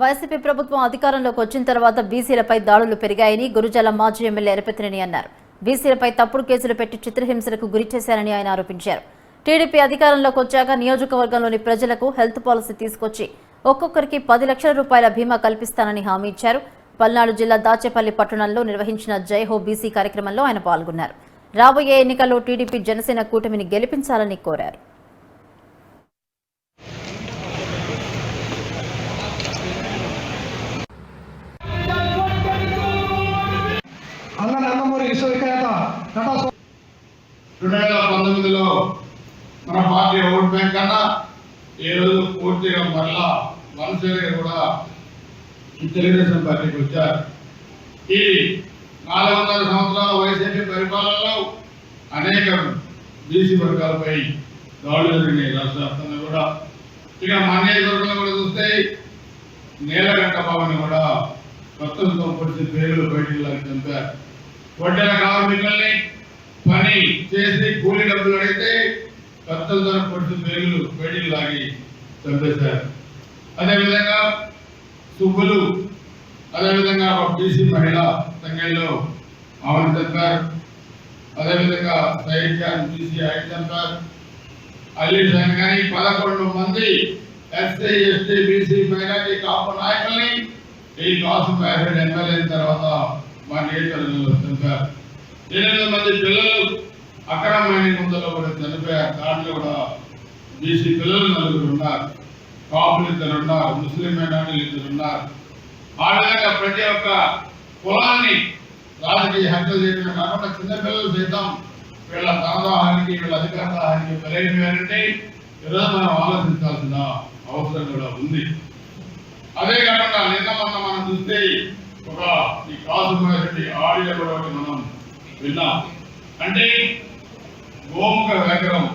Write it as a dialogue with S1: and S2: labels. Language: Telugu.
S1: వైసీపీ ప్రభుత్వం అధికారంలోకి వచ్చిన తర్వాత బీసీలపై దాడులు పెరిగాయని గురుజాల మాజీ ఎమ్మెల్యే ఎరపెత్తినని అన్నారు. బీసీలపై తప్పుడు కేసులు పెట్టి చిత్రహింసలకు గురి చేశారని ఆయన ఆరోపించారు. టీడీపీ అధికారంలోకి వచ్చాక నియోజకవర్గంలోని ప్రజలకు హెల్త్ పాలసీ తీసుకొచ్చి ఒక్కొక్కరికి పది లక్షల రూపాయల బీమా కల్పిస్తానని హామీ ఇచ్చారు. పల్నాడు జిల్లా దాచేపల్లి పట్టణంలో నిర్వహించిన జై హో బీసీ కార్యక్రమంలో ఆయన పాల్గొన్నారు. రాబోయే ఎన్నికల్లో టీడీపీ జనసేన కూటమిని గెలిపించాలని కోరారు.
S2: రెండు వేల పంతొమ్మిదిలో మన పార్టీ ఓట్ బ్యాంక్ కన్నా ఈ రోజు పూర్తిగా మరలా మనసుగా కూడా తెలుగుదేశం పార్టీకి వచ్చారు. ఈ నాలుగు వందల సంవత్సరాల వైసీపీ పరిపాలనలో అనేక బీసీ వర్గాలపై దాడులు జరిగినాయి. రాష్ట్ర వ్యాప్తంగా కూడా. ఇక మన నియోజకవర్గంలో కూడా చూస్తే నీలగంట బాబుని కూడా రక్తంతో పొడిచి పేర్లు బయటికి చంపారు. వడ్డీల కార్మికుల్ని చేసి కూలి డబ్బులు అడిగితే కత్తులతో పొడిచి పేర్లు పేడీలు లాగి చంపేశారు. అదేవిధంగా సుబ్బులు అదేవిధంగా బీసీ మహిళ తంగేళ్ళు ఆమెను చంపారు. అదేవిధంగా సైడ్ ఖాన్ బీసీ ఆయన చంపారు. అలీ ఖాన్ కానీ పదకొండు మంది SC ST BC minority Kapu నాయకుల్ని ఈ కాసు ఎమ్మెల్యే తర్వాత మా నియోజకవర్గంలో చంపారు. ఎనిమిది మంది పిల్లలు అక్రమమైన ముందులో కూడా చనిపోయారు దాంట్లో కూడా బీసీ పిల్లలు నలుగురు ఉన్నారు. కాపులు ఇద్దరు ఉన్నారు ముస్లిం మైనార్టీలు ఇద్దరు ఉన్నారు. ఆ విధంగా ప్రతి ఒక్క కులాన్ని రాజకీయ హత్యలు చేయడమే కాకుండా చిన్నపిల్లలు సైతం వీళ్ళ తనదాహానికి వీళ్ళ అధికార దాహానికి బలైపోయారంటే ఈరోజు మనం ఆలోచించాల్సిన అవసరం కూడా ఉంది. అదే కాకుండా నిన్న మొన్న మనం చూస్తే ఒక ఈ కాసు ఆడియో కూడా ఒకటి మనం విన్నాం. అంటే ஓம்கிற விளக்கணம்